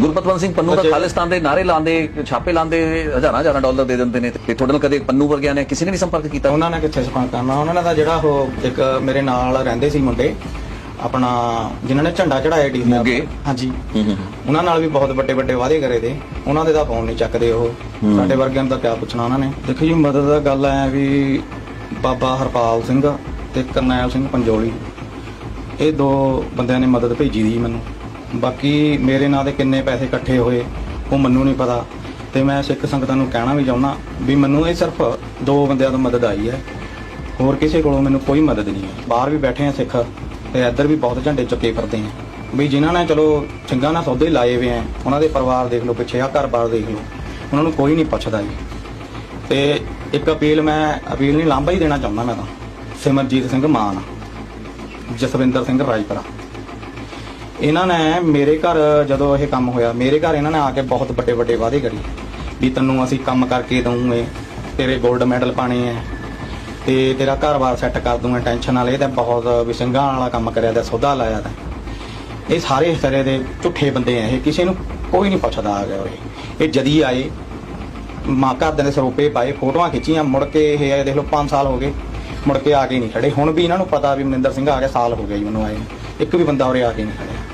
ਗੁਰਪਤਵੰਤ ਸਿੰਘ ਪੰਨੂ ਦਾ। ਖਾਲਿਸਤਾਨ ਦੇ ਨਾਰੇ ਲਾਉਂਦੇ ਛਾਪੇ ਲਾਉਂਦੇ ਹਜ਼ਾਰਾਂ ਹਜ਼ਾਰਾਂ ਡਾਲਰ ਦੇ ਦਿੰਦੇ ਨੇ ਤੇ ਤੁਹਾਡੇ ਨਾਲ ਕਦੇ ਪੰਨੂ ਵਰਗਿਆਂ ਨੇ ਕਿਸੇ ਨੇ ਵੀ ਸੰਪਰਕ ਕੀਤਾ? ਉਹਨਾਂ ਨੇ ਕਿੱਥੇ ਸਪਾਂ ਕਰਨਾ? ਉਹਨਾਂ ਤਾਂ ਜਿਹੜਾ ਉਹ ਇੱਕ ਮੇਰੇ ਨਾਲ ਰਹਿੰਦੇ ਸੀ ਮੁੰਡੇ ਆਪਣਾ ਜਿਨ੍ਹਾਂ ਨੇ ਝੰਡਾ ਚੜਾਇਆ ਟੀ ਮੋਗੇ? ਹਾਂਜੀ। ਹੂੰ ਹੂੰ ਉਹਨਾਂ ਨਾਲ ਵੀ ਬਹੁਤ ਵੱਡੇ ਵੱਡੇ ਵਾਅਦੇ ਕਰੇ ਤੇ ਉਹਨਾਂ ਦੇ ਤਾਂ ਫੋਨ ਨਹੀਂ ਚੱਕਦੇ ਉਹ। ਸਾਡੇ ਵਰਗਿਆਂ ਨੂੰ ਤਾਂ ਕਿਆ ਪੁੱਛਣਾ ਉਹਨਾਂ ਨੇ। ਦੇਖੋ ਜੀ ਮਦਦ ਦਾ ਗੱਲ ਐ ਵੀ ਬਾਬਾ ਹਰਪਾਲ ਸਿੰਘ ਤੇ ਕਰਨੈਲ ਸਿੰਘ ਪੰਜੋਲੀ। ਇਹ ਦੋ ਬੰਦਿਆਂ ਨੇ ਮਦਦ ਭੇਜੀ ਦੀ ਮੈਨੂੰ। ਬਾਕੀ ਮੇਰੇ ਨਾਂ ਦੇ ਕਿੰਨੇ ਪੈਸੇ ਇਕੱਠੇ ਹੋਏ, ਉਹ ਮੈਨੂੰ ਨਹੀਂ ਪਤਾ। ਤੇ ਮੈਂ ਸਿੱਖ ਸੰਗਤਾਂ ਨੂੰ ਕਹਿਣਾ ਵੀ ਚਾਹੁੰਦਾ ਵੀ ਮੈਨੂੰ ਇਹ ਸਿਰਫ ਦੋ ਬੰਦਿਆਂ ਤੋਂ ਮਦਦ ਆਈ ਹੈ। ਹੋਰ ਕਿਸੇ ਕੋਲੋਂ ਮੈਨੂੰ ਕੋਈ ਮਦਦ ਨਹੀਂ ਹੈ। ਬਾਹਰ ਵੀ ਬੈਠੇ ਆ ਸਿੱਖ ਤੇ ਇੱਧਰ ਵੀ ਬਹੁਤ ਝੰਡੇ ਚੁੱਕੇ ਫਿਰਦੇ ਆ ਵੀ ਜਿਨ੍ਹਾਂ ਨੇ ਚਲੋ ਸਿੰਘਾਂ ਨਾਲ ਸੌਦੇ ਲਾਏ ਹੋਏ ਆ ਉਹਨਾਂ ਦੇ ਪਰਿਵਾਰ ਦੇਖ ਲਓ, ਪਿੱਛੇ ਆ ਘਰ-ਬਾਰ ਦੇਖ ਲਓ, ਉਹਨਾਂ ਨੂੰ ਕੋਈ ਨਹੀਂ ਪੁੱਛਦਾ ਜੀ। ਤੇ ਇੱਕ ਅਪੀਲ ਮੈਂ, ਅਪੀਲ ਨਹੀਂ, ਲਾਂਭਾ ਹੀ ਦੇਣਾ ਚਾਹੁੰਦਾ ਮੈਂ ਤਾਂ। ਸਿਮਰਜੀਤ ਸਿੰਘ ਮਾਨ, ਜਸਵਿੰਦਰ ਸਿੰਘ ਰਾਜਪੁਰਾ। ਇਹਨਾਂ ਨੇ ਮੇਰੇ ਘਰ ਜਦੋਂ ਇਹ ਕੰਮ ਹੋਇਆ, ਮੇਰੇ ਘਰ ਇਹਨਾਂ ਨੇ ਆ ਕੇ ਬਹੁਤ ਵੱਡੇ ਵੱਡੇ ਵਾਅਦੇ ਕਰੀ ਵੀ ਤੈਨੂੰ ਅਸੀਂ ਕੰਮ ਕਰਕੇ ਦਊਂਗੇ, ਤੇਰੇ 골ਡ ਮੈਡਲ ਪਾਣੇ ਐ ਤੇ ਤੇਰਾ ਘਰ-ਬਾਰ ਸੈੱਟ ਕਰ ਦੂੰਗਾ ਟੈਨਸ਼ਨ ਵਾਲੇ ਤਾਂ ਬਹੁਤ ਵਿਸੰਗਾਂ ਵਾਲਾ ਕੰਮ ਕਰਿਆ, ਤੇ ਸੌਦਾ ਲਾਇਆ ਤਾਂ। ਇਹ ਸਾਰੇ ਇਸ ਤਰ੍ਹਾਂ ਦੇ ਝੁੱਠੇ ਬੰਦੇ ਆ ਇਹ, ਕਿਸੇ ਨੂੰ ਕੋਈ ਨਹੀਂ ਪੁੱਛਦਾ ਆ ਗਿਆ ਇਹ ਇਹ ਜਦੀ ਆਏ, ਮਾਂ ਘਰਦਿਆਂ ਦੇ ਸਰੋਪੇ ਪਾਏ, ਫੋਟੋਆਂ ਖਿੱਚੀਆਂ, ਮੁੜ ਕੇ ਇਹ ਆਏ, ਦੇਖ ਲਓ 5 ਸਾਲ ਹੋ ਗਏ, ਮੁੜ ਕੇ ਆ ਕੇ ਨਹੀਂ ਖੜੇ। ਹੁਣ ਵੀ ਇਹਨਾਂ ਨੂੰ ਪਤਾ ਵੀ ਮਨਿੰਦਰ ਸਿੰਘ ਆ ਗਿਆ, ਸਾਲ ਹੋ ਗਿਆ ਜੀ ਮੈਨੂੰ ਆਏ ਨੂੰ। ਇੱਕ ਵੀ ਬੰਦਾ ਉਰੇ ਆ ਕੇ ਨਹੀਂ ਖੜਿਆ।